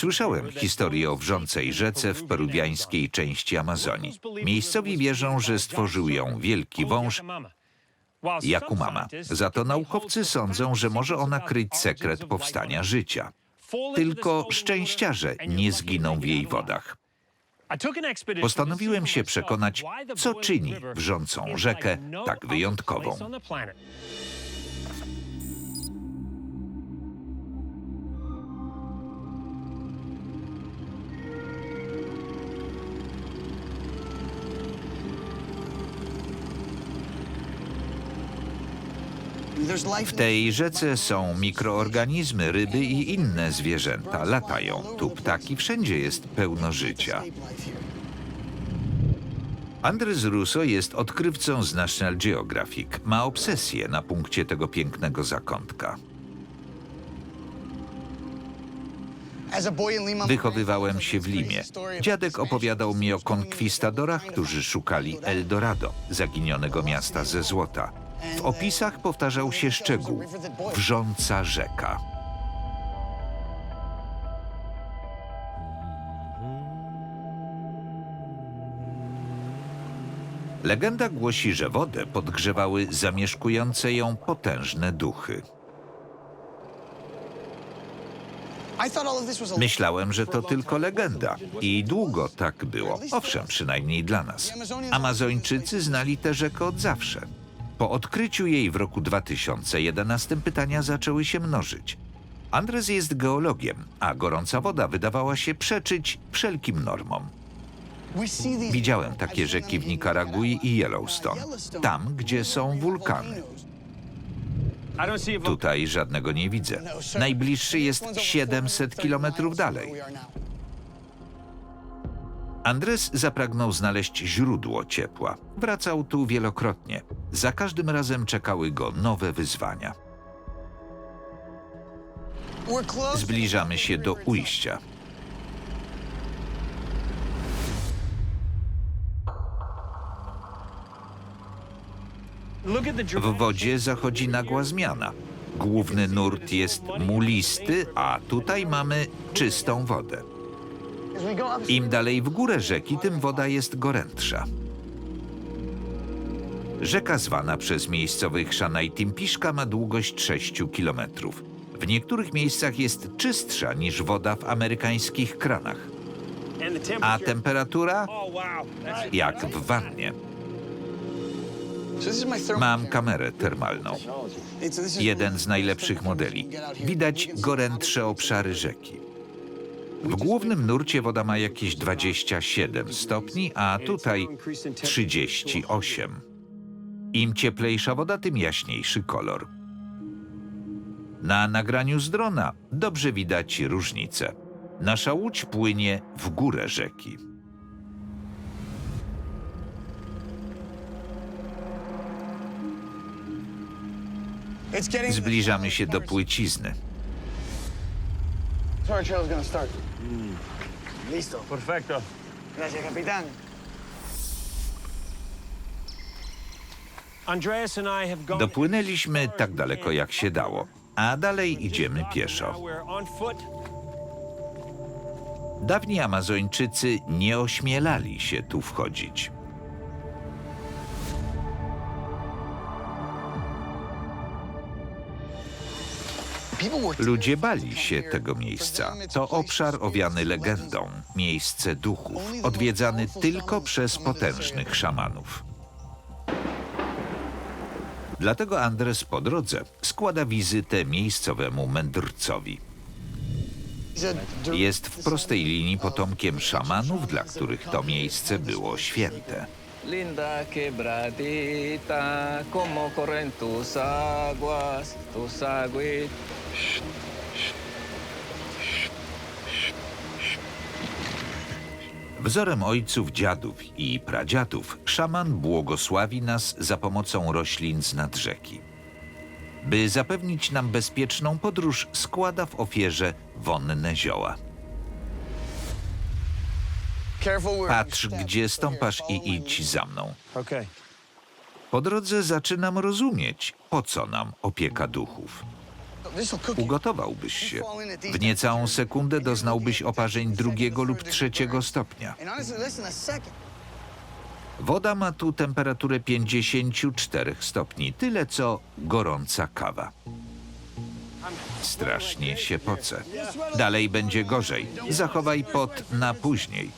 Słyszałem historię o wrzącej rzece w peruwiańskiej części Amazonii. Miejscowi wierzą, że stworzył ją wielki wąż Jakumama. Za to naukowcy sądzą, że może ona kryć sekret powstania życia. Tylko szczęściarze nie zginą w jej wodach. Postanowiłem się przekonać, co czyni wrzącą rzekę tak wyjątkową. W tej rzece są mikroorganizmy, ryby i inne zwierzęta. Latają tu ptaki, wszędzie jest pełno życia. Andres Russo jest odkrywcą z National Geographic. Ma obsesję na punkcie tego pięknego zakątka. Wychowywałem się w Limie. Dziadek opowiadał mi o konkwistadorach, którzy szukali Eldorado, zaginionego miasta ze złota. W opisach powtarzał się szczegół wrząca rzeka. Legenda głosi, że wodę podgrzewały zamieszkujące ją potężne duchy. Myślałem, że to tylko legenda i długo tak było. Owszem, przynajmniej dla nas. Amazończycy znali tę rzekę od zawsze. Po odkryciu jej w roku 2011 pytania zaczęły się mnożyć. Andres jest geologiem, a gorąca woda wydawała się przeczyć wszelkim normom. Widziałem takie rzeki w Nikaragui i Yellowstone, tam, gdzie są wulkany. Tutaj żadnego nie widzę. Najbliższy jest 700 kilometrów dalej. Andres zapragnął znaleźć źródło ciepła. Wracał tu wielokrotnie. Za każdym razem czekały go nowe wyzwania. Zbliżamy się do ujścia. W wodzie zachodzi nagła zmiana. Główny nurt jest mulisty, a tutaj mamy czystą wodę. Im dalej w górę rzeki, tym woda jest gorętsza. Rzeka zwana przez miejscowych Szanajtimpiszka ma długość 6 kilometrów. W niektórych miejscach jest czystsza niż woda w amerykańskich kranach. A temperatura? Jak w wannie. Mam kamerę termalną. Jeden z najlepszych modeli. Widać gorętsze obszary rzeki. W głównym nurcie woda ma jakieś 27 stopni, a tutaj 38. Im cieplejsza woda, tym jaśniejszy kolor. Na nagraniu z drona dobrze widać różnicę. Nasza łódź płynie w górę rzeki. Zbliżamy się do płycizny. Sorry, trail's gonna start. Mm. Listo. Perfecto. Gracias, capitán. Dopłynęliśmy tak daleko jak się dało, a dalej idziemy pieszo. Dawni Amazończycy nie ośmielali się tu wchodzić. Ludzie bali się tego miejsca. To obszar owiany legendą, miejsce duchów, odwiedzany tylko przez potężnych szamanów. Dlatego Andres po drodze składa wizytę miejscowemu mędrcowi. Jest w prostej linii potomkiem szamanów, dla których to miejsce było święte. Linda quebradita, como corren tus aguas, tus. Wzorem ojców, dziadów i pradziadów szaman błogosławi nas za pomocą roślin z nad rzeki. By zapewnić nam bezpieczną podróż, składa w ofierze wonne zioła. Patrz, gdzie stąpasz i idź za mną. Po drodze zaczynam rozumieć, po co nam opieka duchów. Ugotowałbyś się. W niecałą sekundę doznałbyś oparzeń drugiego lub trzeciego stopnia. Woda ma tu temperaturę 54 stopni, tyle co gorąca kawa. Strasznie się pocę. Dalej będzie gorzej. Zachowaj pot na później.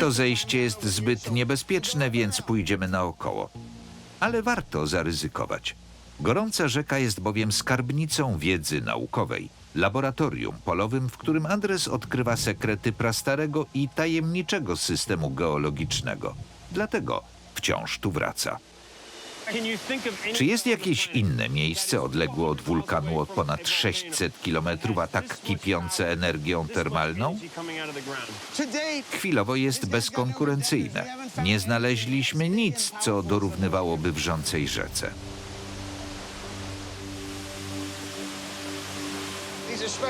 To zejście jest zbyt niebezpieczne, więc pójdziemy naokoło. Ale warto zaryzykować. Gorąca rzeka jest bowiem skarbnicą wiedzy naukowej, laboratorium polowym, w którym Andres odkrywa sekrety prastarego i tajemniczego systemu geologicznego. Dlatego wciąż tu wraca. Czy jest jakieś inne miejsce odległe od wulkanu od ponad 600 kilometrów, a tak kipiące energią termalną? Chwilowo jest bezkonkurencyjne. Nie znaleźliśmy nic, co dorównywałoby wrzącej rzece.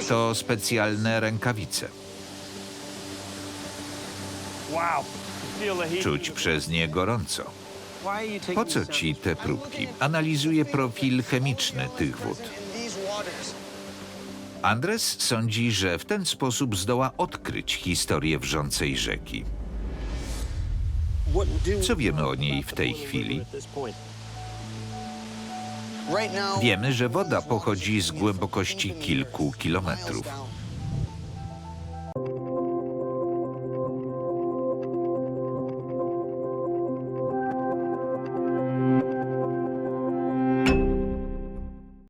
To specjalne rękawice. Czuć przez nie gorąco. Po co ci te próbki? Analizuję profil chemiczny tych wód. Andres sądzi, że w ten sposób zdoła odkryć historię wrzącej rzeki. Co wiemy o niej w tej chwili? Wiemy, że woda pochodzi z głębokości kilku kilometrów.